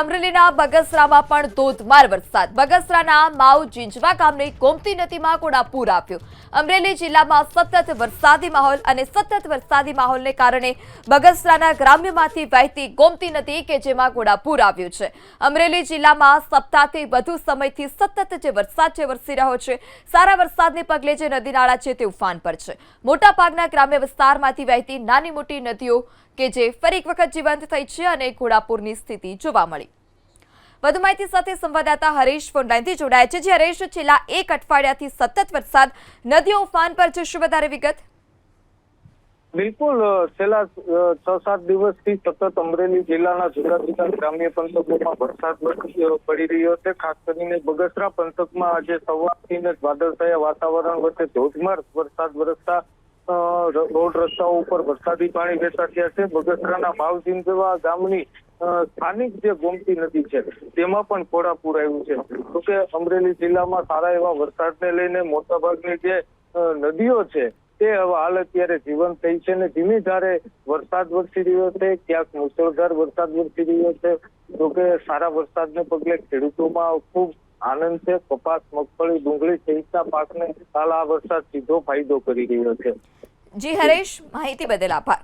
અમરેલીના બગસરામાં પણ ધોધમાર વરસાદ. બગસરાના માવ જીંજવા ગામની ગોમતી નદીમાં કોડા પૂર આવ્યું. અમરેલી જિલ્લામાં સતત વરસાદી માહોલ અને સતત વરસાદી માહોલને કારણે બગસરાના ગ્રામ્યમાંથી વહેતી ગોમતી નદી કે જેમાં ગોડાપૂર આવ્યું છે. અમરેલી જિલ્લામાં સપ્તાહથી વધુ સમયથી સતત જે વરસાદ છે, વરસી રહ્યો છે. સારા વરસાદને પગલે જે નદી નાળા છે તે ઉફાન પર છે. મોટાભાગના ગ્રામ્ય વિસ્તારમાંથી વહેતી નાની મોટી નદીઓ કે જે ફરી એક વખત જીવંત થઈ છે અને ઘોડાપુરની સ્થિતિ જોવા મળી. વધુ માહિતી સાથે સંવાદદાતા હરેશ ફોનલાઈનથી જોડાયા છે. જે હરેશ, છેલ્લા એક અઠવાડિયાથી સતત વરસાદ, નદીઓ ઉફાન પર છે. વધારે વિગત? બિલકુલ છેલ્લા છ સાત દિવસથી સતત અમરેલી જિલ્લાના જુદા જુદા ગ્રામ્ય પંથકોમાં વરસાદ વરસી- પડી રહ્યો છે. ખાસ કરીને બગસરા પંથકમાં આજે સવારથી જ વાદળછાયા વાતાવરણ વચ્ચે ધોધમાર વરસાદ વરસતા રોડ રસ્તાઓ ઉપર વરસાદી પાણી વહેતા થયા છે. બગસરાના ભાવજીન જેવા ગામની સ્થાનિક જે ગોમતી નદી છે, તેમાં પણ ઘોડાપૂર આવ્યું છે. તો કે અમરેલી જિલ્લામાં સારા એવા વરસાદને લઈને મોટાભાગની જે નદીઓ છે, તે હાલ અત્યારે જીવંત થઈ છે ને ધીમે ધારે વરસાદ વરસી રહ્યો છે, ક્યાંક મુશળધાર વરસાદ વરસી રહ્યો છે. તો કે સારા વરસાદને પગલે ખેડૂતોમાં ખૂબ આનંદ છે. કપાસ, મગફળી, ડુંગળી સહિતના પાકને હાલ આ વરસાદ સીધો ફાયદો કરી રહ્યો છે. જી હરેશ માહિતી બદલ આભાર.